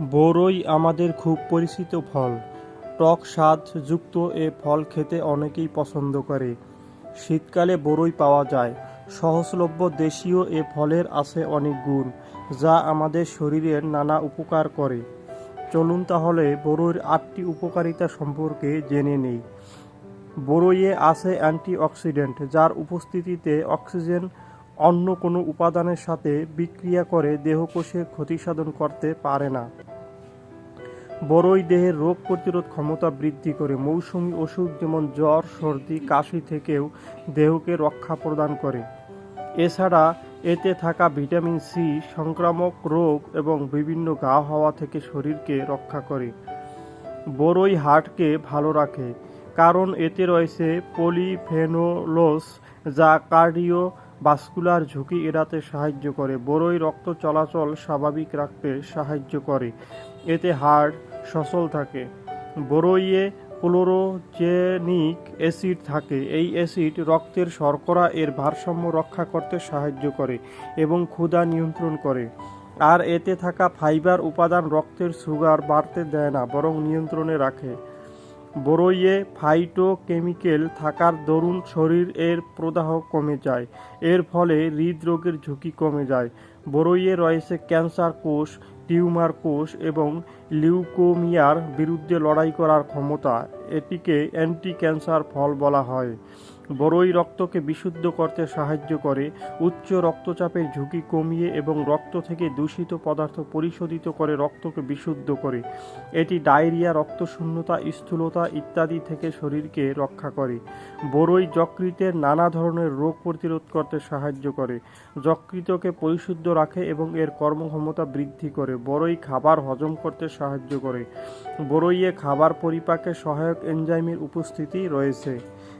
বরই আমাদের খুব পরিচিত ফল। টক স্বাদ যুক্ত এ ফল খেতে অনেকেই পছন্দ করে। শীতকালে বরই পাওয়া যায়। সহজলভ্য দেশীয় এ ফলের আছে অনেক গুণ, যা আমাদের শরীরের নানা উপকার করে। চলুন তাহলে বরইর আটটি উপকারিতা সম্পর্কে জেনে নেই। বরইয়ে আছে অ্যান্টিঅক্সিডেন্ট, যার উপস্থিতিতে অক্সিজেন অন্য কোনো উপাদানের সাথে বিক্রিয়া করে দেহকোষে ক্ষতিসাধন করতে পারে না। বরই দেহের রোগ প্রতিরোধ ক্ষমতা বৃদ্ধি করে মৌসুমী অসুখ যেমন জ্বর, সর্দি, কাশি থেকেও দেহকে রক্ষা প্রদান করে। এছাড়া এতে থাকা ভিটামিন সি, সংক্রামক রোগ এবং বিভিন্ন গা হওয়া থেকে শরীরকে রক্ষা করে। বরই হার্টকে ভালো রাখে, কারণ এতে রয়েছে পলিফেনোলোস যা কার্ডিও ভাস্কুলার ঝুঁকি এড়াতে সাহায্য করে। বরই রক্ত চলাচল স্বাভাবিক রাখতে সাহায্য করে। এতে হার্ট সচল থাকে। বরইয়ে ক্লোরোজেনিক অ্যাসিড থাকে। এই অ্যাসিড রক্তের শর্করা এর ভারসাম্য রক্ষা করতে সাহায্য করে এবং ক্ষুধা নিয়ন্ত্রণ করে। আর এতে থাকা ফাইবার উপাদান রক্তের সুগার বাড়তে দেয় না, বরং নিয়ন্ত্রণে রাখে। বরইয়ে ফাইটোকেমিক্যাল থাকার দরুন শরীর এর প্রদাহ কমে যায়। এর ফলে হৃদরোগের ঝুঁকি কমে যায়। বরইয়ে রয়েছে ক্যান্সার কোষ, টিউমার কোষ এবং লিউকোমিয়ার বিরুদ্ধে লড়াই করার ক্ষমতা। এটিকে অ্যান্টি ক্যান্সার ফল বলা হয়। বরই রক্তকে বিশুদ্ধ করতে সাহায্য করে, উচ্চ রক্তচাপের ঝুঁকি কমিয়ে এবং রক্ত থেকে দূষিত পদার্থ পরিশোধিত করে রক্তকে বিশুদ্ধ করে। এটি ডায়রিয়া, রক্তশূন্যতা, স্থূলতা ইত্যাদি থেকে শরীরকে রক্ষা করে। বরই যকৃতের নানা ধরনের রোগ প্রতিরোধ করতে সাহায্য করে। যকৃতকে পরিশুদ্ধ রাখে এবং এর কর্মক্ষমতা বৃদ্ধি করে। বরই খাবার হজম করতে সাহায্য করে। বরইয়ে খাবার পরিপাকে সহায়ক এনজাইমের উপস্থিতি রয়েছে।